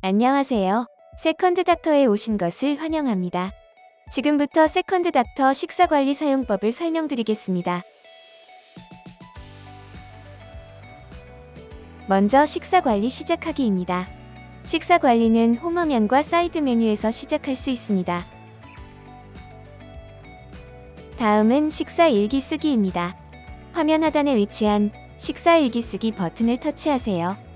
안녕하세요. 세컨드 닥터에 오신 것을 환영합니다. 지금부터 세컨드 닥터 식사 관리 사용법을 설명드리겠습니다. 먼저 식사 관리 시작하기입니다. 식사 관리는 홈화면과 사이드 메뉴에서 시작할 수 있습니다. 다음은 식사 일기 쓰기입니다. 화면 하단에 위치한 식사 일기 쓰기 버튼을 터치하세요.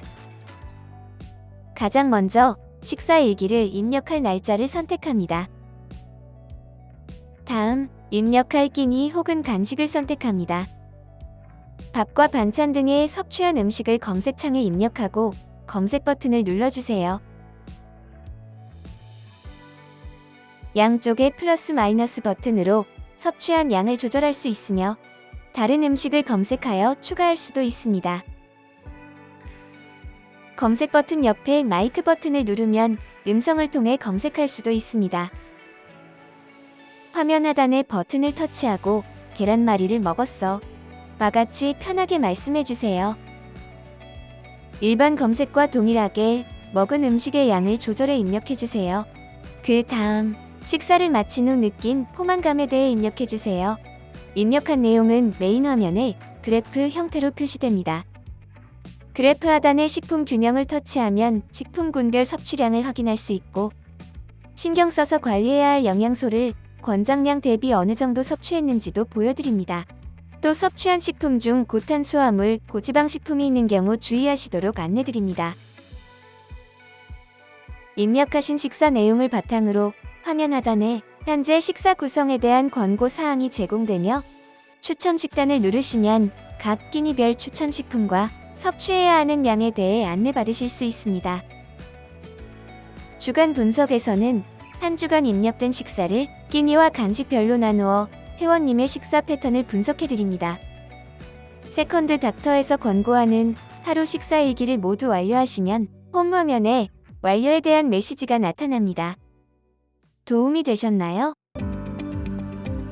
가장 먼저 식사 일기를 입력할 날짜를 선택합니다. 다음 입력할 끼니 혹은 간식을 선택합니다. 밥과 반찬 등의 섭취한 음식을 검색창에 입력하고 검색 버튼을 눌러주세요. 양쪽에 플러스 마이너스 버튼으로 섭취한 양을 조절할 수 있으며 다른 음식을 검색하여 추가할 수도 있습니다. 검색 버튼 옆에 마이크 버튼을 누르면 음성을 통해 검색할 수도 있습니다. 화면 하단에 버튼을 터치하고 계란말이를 먹었어. 와 같이 편하게 말씀해 주세요. 일반 검색과 동일하게 먹은 음식의 양을 조절해 입력해 주세요. 그 다음 식사를 마친 후 느낀 포만감에 대해 입력해 주세요. 입력한 내용은 메인 화면에 그래프 형태로 표시됩니다. 그래프 하단에 식품 균형을 터치하면 식품군별 섭취량을 확인할 수 있고 신경 써서 관리해야 할 영양소를 권장량 대비 어느 정도 섭취했는지도 보여드립니다. 또 섭취한 식품 중 고탄수화물, 고지방 식품이 있는 경우 주의하시도록 안내드립니다. 입력하신 식사 내용을 바탕으로 화면 하단에 현재 식사 구성에 대한 권고 사항이 제공되며 추천 식단을 누르시면 각 끼니별 추천 식품과 섭취해야 하는 양에 대해 안내받으실 수 있습니다. 주간 분석에서는 한 주간 입력된 식사를 끼니와 간식별로 나누어 회원님의 식사 패턴을 분석해 드립니다. 세컨드 닥터에서 권고하는 하루 식사 일기를 모두 완료하시면 홈 화면에 완료에 대한 메시지가 나타납니다. 도움이 되셨나요?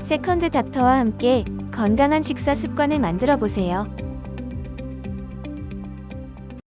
세컨드 닥터와 함께 건강한 식사 습관을 만들어 보세요.